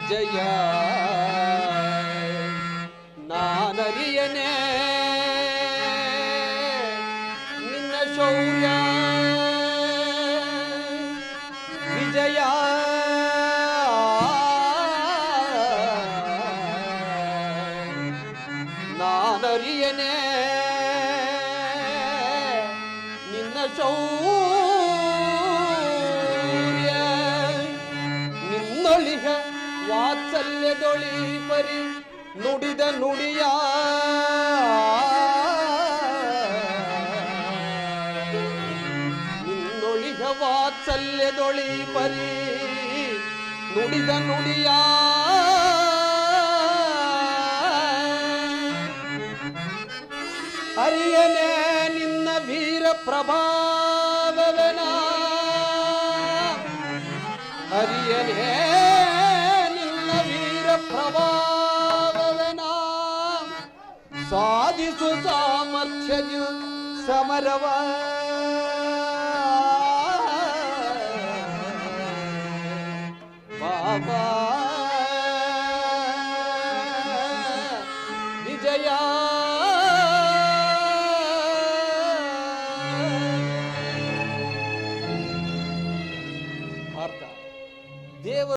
ವಿಜಯ. ನಾನರಿಯನೆ ನಿನ್ನ ಶೌರ್ಯ. ವಿಜಯ. ನಾನರಿಯನೆ ನಿನ್ನ ಶೌರ್ಯ. ನಿನ್ನೊಳಿಗ ವಾತ್ಸಲ್ಯದೊಳಿ ಪರಿ ನುಡಿದ ನುಡಿಯ. ನಿನ್ನೊಳಿಗ ವಾತ್ಸಲ್ಯದೊಳಿ ಪರಿ ನುಡಿದ ನುಡಿಯ. ಅರಿಯನೆ ನಿನ್ನ ವೀರ ಪ್ರಭಾವವನ ಅರಿಯನೆ ಪ್ರಭಾವವನಾ ಸಾಧಿಸು ಸಾಮರ್ಥ್ಯವು ಸಮರವ. ಬಾಬಾ ವಿಜಯ. ಅರ್ಥ ದೇವ